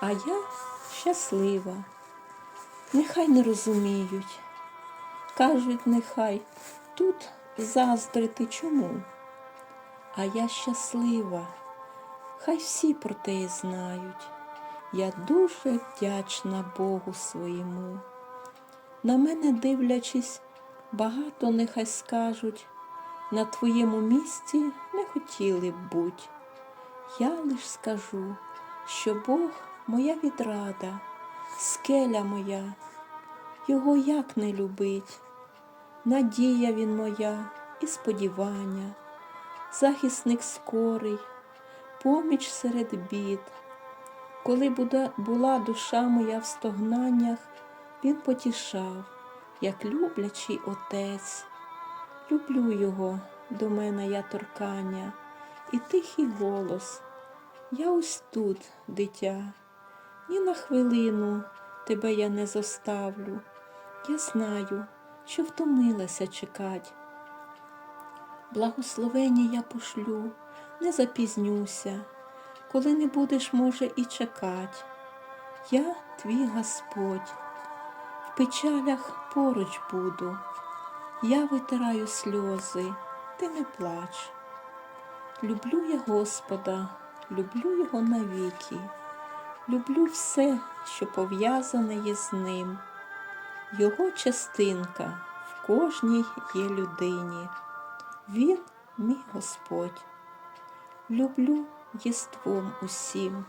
а я щаслива. Нехай не розуміють. Кажуть, нехай тут заздрити чому. А я щаслива, хай всі про те знають. Я дуже вдячна Богу своєму. На мене дивлячись, багато нехай скажуть, на твоєму місці не хотіли б буть. Я лиш скажу, що Бог моя відрада, скеля моя, його як не любить, надія він моя і сподівання, захисник скорий, поміч серед бід. Коли була душа моя в стогнаннях, він потішав, як люблячий отець. Люблю його, до мене я торкання, і тихий голос. Я ось тут, дитя, ні на хвилину тебе я не зоставлю. Я знаю, що втомилася чекать. Благословення я пошлю, не запізнюся, коли не будеш, може, і чекать. Я твій Господь, в печалях поруч буду. Я витираю сльози, ти не плач. Люблю я Господа, люблю його навіки, люблю все, що пов'язане є з ним. Його частинка в кожній є людині. Він мій Господь. Люблю єством усім.